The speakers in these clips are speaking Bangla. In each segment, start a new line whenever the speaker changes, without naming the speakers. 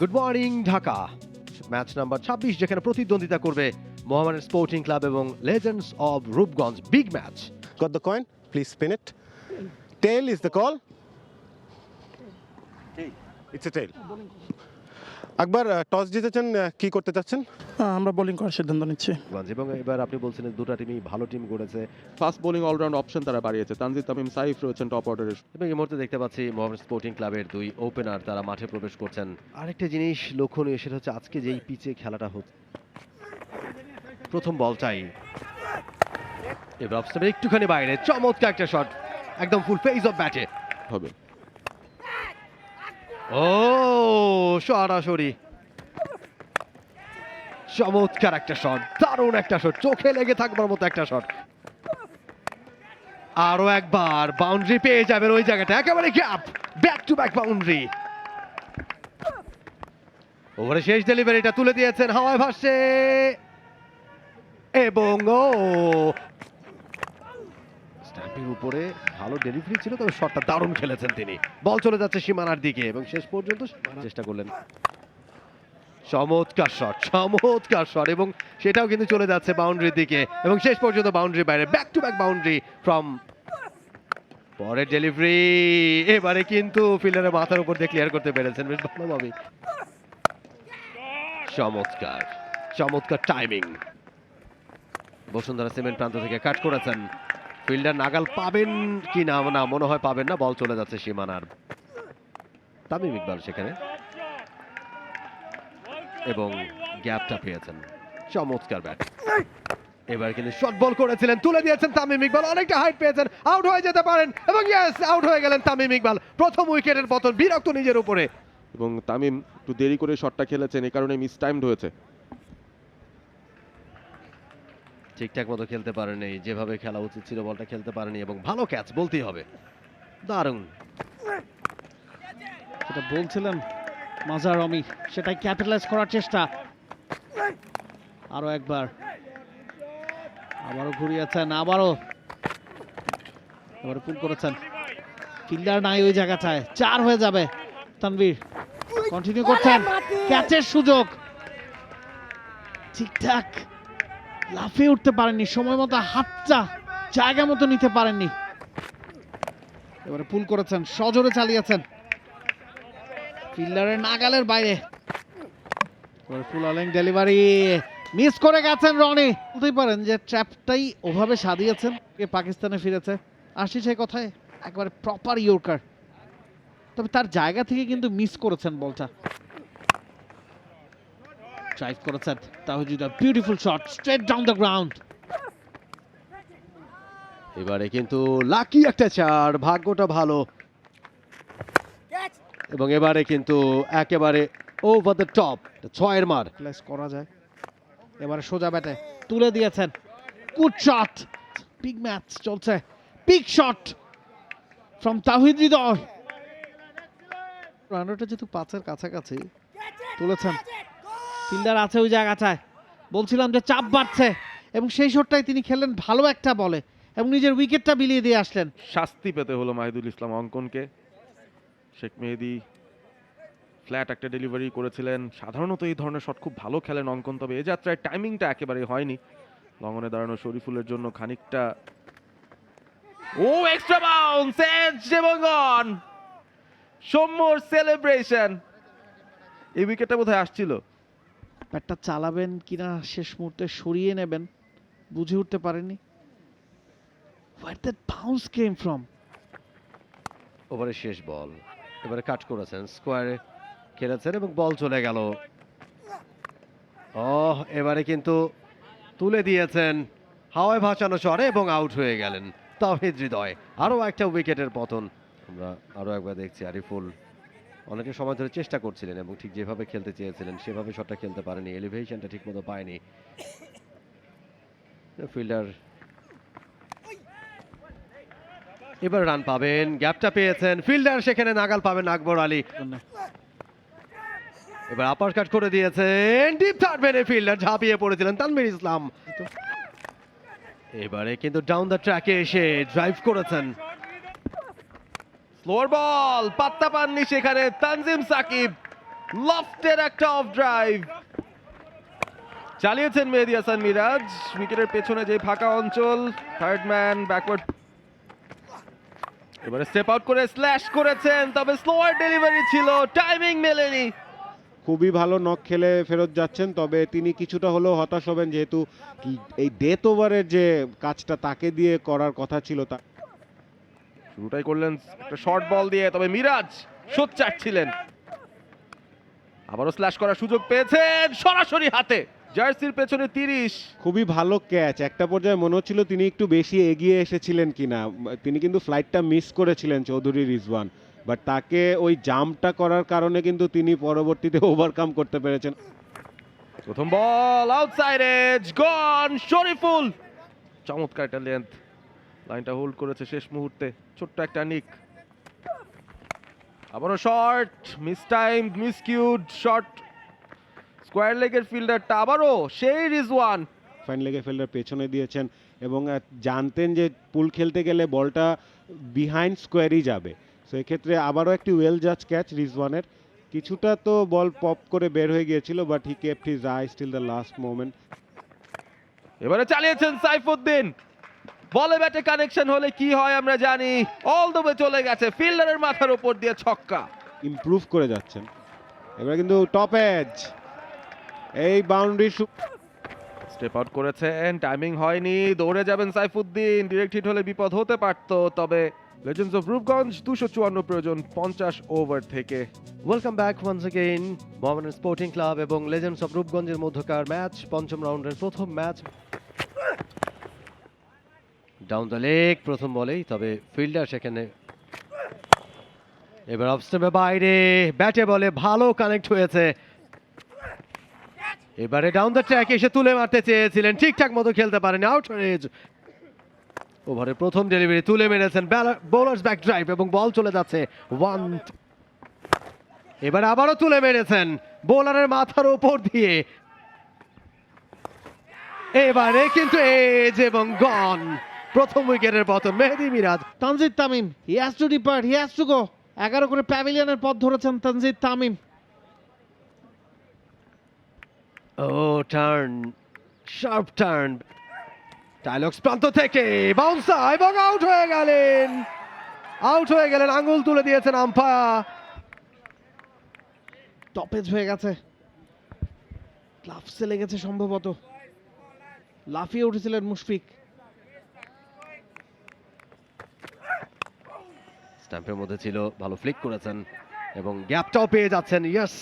Good morning Dhaka match number ছাব্বিশ যেখানে প্রতিদ্বন্দ্বিতা করবে মোহামেডান স্পোর্টিং ক্লাব এবং legends of Rupganj big match
got the coin? Please spin it. Tail is the call. It's a tail. Akbar toss জিতেছেন কি করতে চাচ্ছেন?
হ্যাঁ, আমরা বোলিং করার সিদ্ধান্ত নিচ্ছি।
এবং এবার আপনি বলছিলেন দুটো টিমই ভালো টিম করেছে
ফাস্ট বোলিং অলরাউন্ড অপশন তারা বাড়িয়েছে। তানজিদ তামিম সাইফ রয়েছেন টপ অর্ডারের
এবং এই মুহূর্তে দেখতে পাচ্ছি মোহামেডান স্পোর্টিং ক্লাবের দুই ওপেনার তারা মাঠে প্রবেশ করছেন। আরেকটা জিনিস লক্ষণীয় সেটা হচ্ছে আজকে যেই পিচে খেলাটা হচ্ছে প্রথম বল চাই এবার অফ স্টাম্পের একটুখানি বাইরে চমৎকার একটা শট একদম ফুল ফেজ অফ ব্যাটে
হবে।
ও, সরাসরি। চমৎকার একটা শট দারুণ একটা শট চোখে লেগে থাকবার মতো একটা শট আরও একবার বাউন্ডারি পেয়ে যাবেন ওই জায়গাটা, একেবারে gap back to back boundary ওভারে শেষ ডেলিভারিটা তুলে দিয়েছেন, হাওয়ায় ভাসছে। এবং ও স্ট্যাম্পের উপরে ভালো ডেলিভারি ছিল, তবে শটটা দারুণ খেলেছেন তিনি। বল চলে যাচ্ছে সীমানার দিকে এবং শেষ পর্যন্ত চেষ্টা করলেন। চমৎকার শট চমৎকার শট এবং সেটাও কিন্তু চলে যাচ্ছে বাউন্ডারির দিকে এবং শেষ পর্যন্ত বাউন্ডারি বাইরে back to back boundary from পরের ডেলিভারি এবারে কিন্তু ফিল্ডারের মাথার উপর দিয়ে ক্লিয়ার করতে পেরেছেন, বেশ ভালোভাবে চমৎকার চমৎকার টাইমিং বসুন্ধরা সিমেন্ট প্রান্ত থেকে কাট করেছেন। ফিল্ডার নাগাল পাবেন কি না না, মনে হয় পাবেন না। বল চলে যাচ্ছে সীমানার তামিম ইকবাল সেখানে। এবং গ্যাপটা পেয়েছেন। চমৎকার ব্যাট। এবার কিন্তু শর্ট বল করেছিলেন, তুলে দিয়েছেন তামিম ইকবাল। অনেকটা হাইট পেয়েছেন আউট হয়ে যেতে পারেন। এবং ইয়েস আউট হয়ে গেলেন তামিম ইকবাল। প্রথম উইকেটের পতন, বিরক্ত নিজের উপরে।
এবং তামিম একটু দেরি করে শটটা খেলেছেন এই কারণে মিস টাইমড হয়েছে।
ঠিকঠাক মতো খেলতে পারেনি যেভাবে খেলা উচিত ছিল বলটা খেলতে পারেনি এবং ভালো ক্যাচ বলতেই হবে। দারুণ।
যেটা বলছিলেন মাজার রমি সেটাই ক্যাপিটালাইজ করার চেষ্টা। আরও একবার। আবারও ঘুরিয়েছেন আবারও। এবারে পুল করেছেন। ফিল্ডার নাই ওই জায়গাটায় চার হয়ে যাবে তানভীর। কন্টিনিউ করছেন ক্যাচের সুযোগ। ঠিকঠাক। লাফিয়ে উঠতে পারেননি, সময় মতো হাতটা জায়গা মতো নিতে পারেননি। এবারে পুল করেছেন, সজোরে চালিয়েছেন। ফিল্ডারের নাগালের বাইরে। ফুল ডেলিভারি মিস করে গেছেন রনি। বলতেই পারেন যে ট্র্যাপটাই ওভাবে সাজিয়েছেন পাকিস্তানে ফিরেছে। আসি সেই কথায়, একবারে প্রপার ইয়র্কার। তবে তার জায়গা থেকে কিন্তু মিস করেছেন বলটা। ড্রাইভ করেছেন Towhid beautiful shot straight down the ground
এবারে কিন্তু লাকি একটা চার ভাগ্যটা ভালো। এবং এবারে কিন্তু একেবারে ওভার দ্য টপ ছয়ের মার।
প্লেস করা যায়। এবারে সোজা ব্যাটে তুলে দিয়েছেন। গুড শট বিগ ম্যাচ চলছে। Big shot from Towhid Hridoy রানটা যেহেতু পাঁচের কাছাকাছি তুলেছেন। ফিল্ডার আছে ওই জায়গাটায় বলছিলাম যে চাপ বাড়ছে। এবং সেই শটটাই তিনি খেললেন, ভালো একটা বলে। এবং নিজের উইকেটটা বিলিয়ে দিয়ে আসলেন।
শাস্তি পেতে হলো মাহিদুল ইসলাম অঙ্কনকে। শেখ মেহেদি ফ্ল্যাট একটা ডেলিভারি করেছিলেন। সাধারণত এই ধরনের শট খুব ভালো খেলেন অঙ্কন, তবে এ যাত্রায় টাইমিংটা একেবারে হয়নি। লঙ্গনে দাঁড়ানো শরীফুলের জন্য খানিকটা ও এক্সট্রা বাউন্স এজ এবং অন সেলিব্রেশন এই উইকেটটা বোধহয় আসছিল।
ব্যাটটা চালাবেন কিনা শেষ মুহূর্তে সরিয়ে নেবেন, বুঝে উঠতে পারেননি। What that bounce came from
ওভারের শেষ বল। এবারে কাট করেছেন, স্কোয়ারে খেলেছেন এবং বল চলে গেল। ও এবারে কিন্তু তুলে দিয়েছেন। হাওয়ায় ভাসানো চড়ে এবং আউট হয়ে গেলেন। তাহিদ হৃদয়, আরও একটা উইকেটের পতন। আমরা আরও একবার দেখছি আরিফুল। অনেকে সময় ধরে চেষ্টা করছিলেন এবং ঠিক যেভাবে খেলতে চেয়েছিলেন, সেভাবে শটটা খেলতে পারেনি, এলিভেশনটা ঠিকমতো পায়নি। ফিল্ডার এবার রান পাবেন, গ্যাপটা পেয়েছেন, ফিল্ডার সেখানে নাগাল পাবেন আকবর আলী। এবার আপার কাট করে দিয়েছেন ডিপ থার্ড মেনে ফিল্ডার ঝাঁপিয়ে পড়েছিলেন তানভীর ইসলাম। এবারে কিন্তু ডাউন দ্য ট্র্যাকে এসে ড্রাইভ করেছেন।
স্লোয়ার বল পাত্তা পাননি সেখানে তানজিম সাকিব। লফটের একটা অফ ড্রাইভ চালিয়েছেন মেহেদি হাসান মিরাজ। উইকেটের পেছনে যে ফাঁকা অঞ্চল থার্ড ম্যান ব্যাকওয়ার্ড এবারে স্টেপ আউট করে স্ল্যাশ করেছেন, তবে স্লোয়ার ডেলিভারি ছিল টাইমিং মেলেনি।
খুবই ভালো নক খেলে ফেরত যাচ্ছেন, তবে তিনি কিছুটা হলেও হতাশ হবেন, যেহেতু এই ডেথ ওভারের যে কাজটা তাকে দিয়ে করার কথা ছিল তা
শুরুটাই করলেন একটা শর্ট বল দিয়ে তবে মিরাজ সোচ্চার ছিলেন আবারও স্ল্যাশ করার সুযোগ পেয়েছেন সরাসরি হাতে। জার্সির পেছনে তিরিশ।
খুবই ভালো ক্যাচ একটা পর্যায়ে মনে হচ্ছিল তিনি একটু বেশি এগিয়ে এসেছিলেন কিনা। তিনি কিন্তু ফ্লাইটটা মিস করেছিলেন চৌধুরী রিজওয়ান। বাট তাকে ওই জাম্পটা করার কারণে কিন্তু তিনি পরবর্তীতে ওভারকাম করতে পেরেছেন।
প্রথম ball outside edge gone Shariful. চমৎকার একটা লেন্থ লাইনটা হোল্ড করেছে শেষ মুহূর্তে। ছোট্ট একটা নিক। আবারও short miss time miss cued short square লেগের ফিল্ডারটা আবারও সেই রিজওয়ান
ফাইন লেগে ফিল্ডার পেছনে দিয়েছেন এবং জানতেন যে পুল খেলতে গেলে বলটা বিহাইন্ড স্কোয়ারই যাবে। সো এক্ষেত্রে আবারও একটি ওয়েল জাজ ক্যাচ রিজওয়ানের কিছুটা তো বল পপ করে বের হয়ে গিয়েছিল but he kept his eye still the last moment
এবারে চালিয়েছেন সাইফুদ্দিন। বলে ব্যাটে কানেকশন হলে কি হয় আমরা জানি। অল দ্য ওয়ে চলে গেছে ফিল্ডারের মাথার উপর দিয়ে ছক্কা।
ইমপ্রুভ করে যাচ্ছেন এবার কিন্তু টপ এজ এই বাউন্ডারি
স্টেপ আউট করেছেন টাইমিং হয়নি দৌড়ে যাবেন সাইফুদ্দিন। ডিরেক্ট হিট হলে বিপদ হতে পারতো তবে লেজেন্ডস অফ রূপগঞ্জ দুশো চুয়ান্ন প্রয়োজন পঞ্চাশ ওভার থেকে।
Welcome back once again Mohammedan Sporting Club এবং লেজেন্ডস অফ রূপগঞ্জের মধ্যকার ম্যাচ পঞ্চম রাউন্ডের প্রথম ম্যাচ ডাউন দ্য লেগ প্রথম বলেই, তবে ফিল্ডার সেখানে এবার অফ স্টাম্পে বাইরে, ব্যাটে বলে, ভালো কানেক্ট হয়েছে। এবারে ডাউন দ্য ট্র্যাক এসে তুলে মারতে চেয়েছিলেন, ঠিকঠাক মতো খেলতে পারেন আউট রেজ ওভারের প্রথম ডেলিভারি তুলে মেরেছেন বোলার্স ব্যাক ড্রাইভ এবং বল চলে যাচ্ছে ওয়ান এবার আবারও তুলে মেরেছেন বোলারের মাথার উপর দিয়ে। এবারে কিন্তু এজ এবং গন প্রথম উইকেটের পতন Mehedi Miraz.
Tanzid Tamim he has to depart he has to go এগারো করে প্যাভিলিয়নের পথ ধরেছেন Tanzid Tamim.
Oh turn sharp turn টাইলক্স প্রান্ত থেকে বাউন্সা এবং আউট হয়ে গেলেন। আউট হয়ে গেলেন আঙ্গুল তুলে দিয়েছেন আম্পায়ার
টপেজ হয়ে গেছে। গ্লাভসে লেগেছে সম্ভবত। লাফিয়ে উঠেছিলেন মুশফিক।
স্ট্যাম্পের মধ্যে ছিল ভালো ফ্লিক করেছেন এবং গ্যাপটাও পেয়ে যাচ্ছেন ইয়েস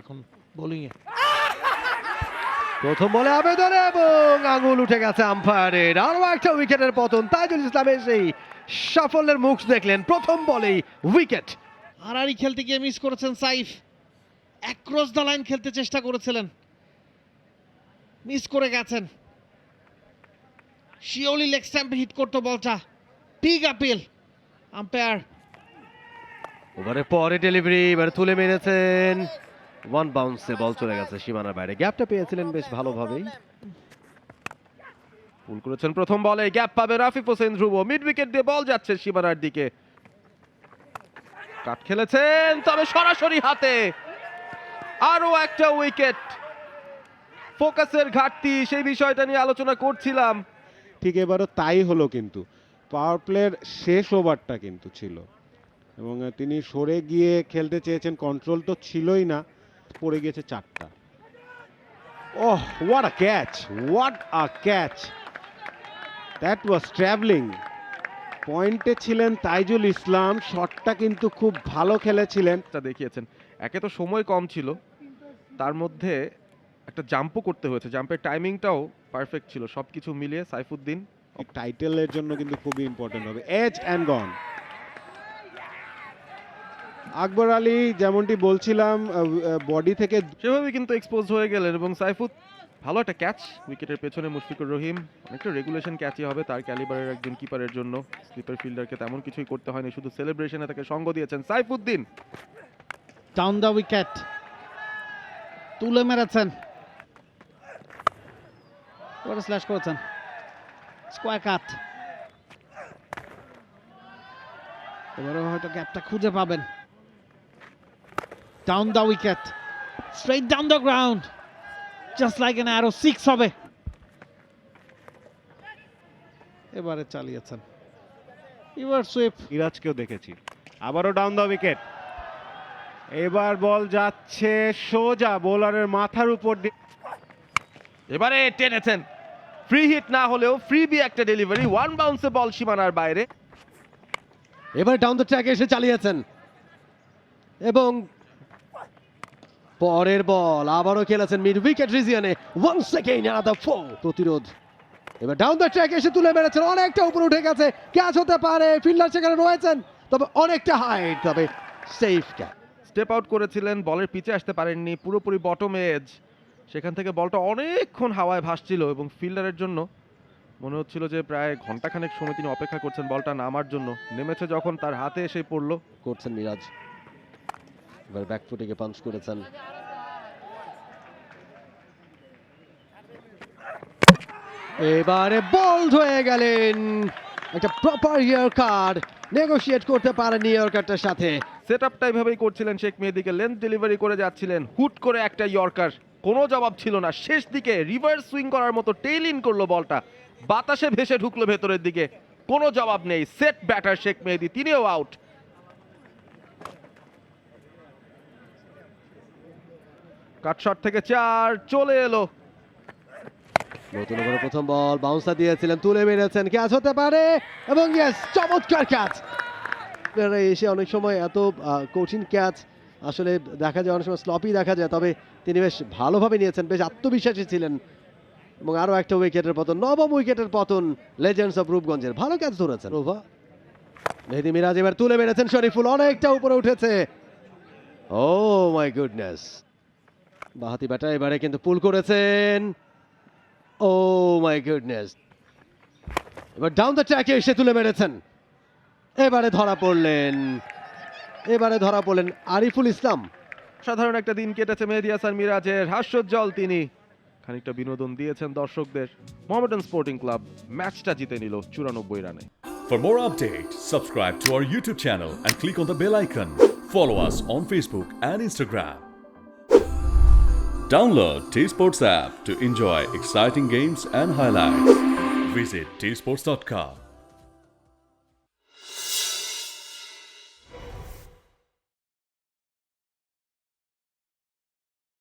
এখন বোলিং এ।
প্রথম বলে আবেদন এবং আঙুল উঠে গেছে আম্পায়ারের। আরও একটা উইকেটের পতন তাইজুল ইসলাম এসেই সাফল্যের মুখ দেখলেন প্রথম বলেই উইকেট
হারারি খেলতে গিয়ে মিস করেছেন সাইফ। অ্যাক্রস দ্য লাইন খেলতে চেষ্টা করেছিলেন। মিস করে গেছেন। শিওলি লেগ স্ট্যাম্পে হিট করতো বলটা। Big appeal umpire.
ওভারের পরে ডেলিভারি এবার তুলে মেরেছেন। ওয়ান বাউন্সে বল চলে গেছে সীমানার বাইরে। গ্যাপটা পেয়েছিলেন বেশ ভালোভাবেই।
পুল করেছেন প্রথম বলে গ্যাপ পাবে রাফিক হোসেন ধ্রুব। মিড উইকেট দিয়ে বল যাচ্ছে সীমানার দিকে। কাট খেলেছেন তবে সরাসরি হাতে। আরও একটা উইকেট ফোকাসের ঘাটতি সেই বিষয়টা নিয়ে আলোচনা করছিলাম।
ঠিক এবারও তাই হলো কিন্তু। পাওয়ার প্লের শেষ ওভারটা কিন্তু ছিল। এবং তিনি সরে গিয়ে খেলতে চেয়েছেন কন্ট্রোল তো ছিলই না, পড়ে গিয়েছে চারটা। ওহ what a catch what a catch that was travelling পয়েন্টে ছিলেন তাইজুল ইসলাম শটটা কিন্তু খুব ভালো খেলেছিলেন।
তা দেখিয়েছেন। একে তো সময় কম ছিল, তার মধ্যে একটা জাম্পও করতে হয়েছে। জাম্পের টাইমিংটাও পারফেক্ট ছিল। সবকিছু মিলিয়ে সাইফুদ্দিন
টাইটেলের জন্য কিন্তু খুবই ইম্পর্টেন্ট হবে। Edge and gone Akbar Ali যেমনটি বলছিলাম বডি থেকে
সেভাবে কিন্তু এক্সপোজ হয়ে গেলেন এবং সাইফুদ ভালো একটা ক্যাচ উইকেটের পেছনে মুশফিকুর রহিম। অনেকটা রেগুলেশন ক্যাচই হবে তার ক্যালিবারের একজন কিপারের জন্য। স্লিপার ফিল্ডারকে তেমন কিছুই করতে হয়নি শুধু সেলিব্রেশনে তাকে সঙ্গ দিয়েছেন সাইফুদ্দিন।
ডাউন দ্য উইকেট তুলে মেরেছেন। স্ল্যাশ করেছেন। Square cut. এবারে হয়তো গ্যাপটা খুঁজে পাবেন। Down the wicket, straight down the ground, just like an arrow, six হবে। এবারে চালিয়েছেন। এবার সুইপ
মিরাজকেও দেখেছি। আবারও ডাউন দ্য উইকেট এবার বল যাচ্ছে সোজা বোলারের মাথার উপর দিয়ে
এবারে টেনেছেন। ফ্রি হিট না হলেও ফ্রি বি একটা ডেলিভারি ওয়ান বাউন্সে বল সীমানার বাইরে।
এবার ডাউন দ্য ট্র্যাকে এসে চালিয়েছেন। এবং পরের বল আবারও খেলেছেন মিড উইকেট রিজিয়নে ওয়ান সেকেন্ড আনাদার ফোর প্রতিরোধ। এবার ডাউন দ্য ট্র্যাক এসে তুলে মেরেছেন অনেকটা উপরে উঠে গেছে। ক্যাচ হতে পারে ফিল্ডার সেখানে রয়েছেন তবে অনেকটা হাইট তবে সেফ ক্যাচ
স্টেপ আউট করেছিলেন বলের পিছে আসতে পারেননি পুরোপুরি বটম এজ সেখান থেকে বলটা অনেকক্ষণ হাওয়ায় ভাসছিল এবং ফিল্ডারের জন্য মনে হচ্ছিল যে প্রায় ঘন্টাখানেক সময় তিনি অপেক্ষা করছেন বলটা নামার জন্য। নেমেছে যখন তার হাতে এসে পড়ল।
করছেন মিরাজ। এবার ব্যাকফুটে পাঞ্চ করেছেন। এবারে বোল্ড হয়ে গেলেন। একটা প্রপার ইয়ার কার্ড নেগোশিয়েট করতে পারেননি ইয়ার সাথে।
সেট আপটা এভাবেই করছিলেন শেখ মেহেদিকে। লেন্থ ডেলিভারি করে যাচ্ছিলেন। হুট করে একটা ইয়র্কার কোনো জবাব ছিল না। শেষ দিকে রিভার্স সুইং করার মতো টেইল ইন করল বলটা। বাতাসে ভেসে ঢুকলো ভেতরের দিকে। কোনো জবাব নেই। সেট ব্যাটার শেখ মেহেদি, তিনিও আউট। কাটশট থেকে চার, চলে এলো।
নতুন করে প্রথম বল বাউন্সার দিয়েছিলেন, তুলে মেরেছেন। ক্যাচ হতে পারে এবং চমৎকার ক্যাচ এসে অনেক সময় এত কঠিন ক্যাচ আসলে দেখা যায় অনেক সময় স্লপই দেখা যায় তবে তিনি বেশ ভালোভাবে নিয়েছেন বেশ আত্মবিশ্বাসী ছিলেন। এবং আরও একটা উইকেটের পতন নবম উইকেটের পতন লেজেন্ডস অফ রূপগঞ্জের ভালো ক্যাচ ধরেছেন। রোভা। মেহেদি মিরাজ এবার তুলে মেরেছেন শরীফুল অনেকটা উপরে উঠেছে। ও মাই গুডনেস বাহাতি ব্যাটার এবারে কিন্তু পুল করেছেন। ও মাই গুডনেস এবার ডাউন দ্য ট্র্যাকে এসে তুলে মেরেছেন। এবারে ধরা পড়লেন। এবারে ধরা পড়লেন আরিফুল ইসলাম
সাধারণ একটা দিন কেটেছে মেহেদি হাসান মিরাজের হাস্যোজ্জ্বল তিনি খানিকটা বিনোদন দিয়েছেন দর্শকদের মোহামেডান স্পোর্টিং ক্লাব ম্যাচটা জিতে নিল চুরানব্বই রানে
For more updates, subscribe to our YouTube channel and click on the bell icon. Follow us on Facebook and Instagram. Download T Sports app to enjoy exciting games and highlights. Visit tsports.com.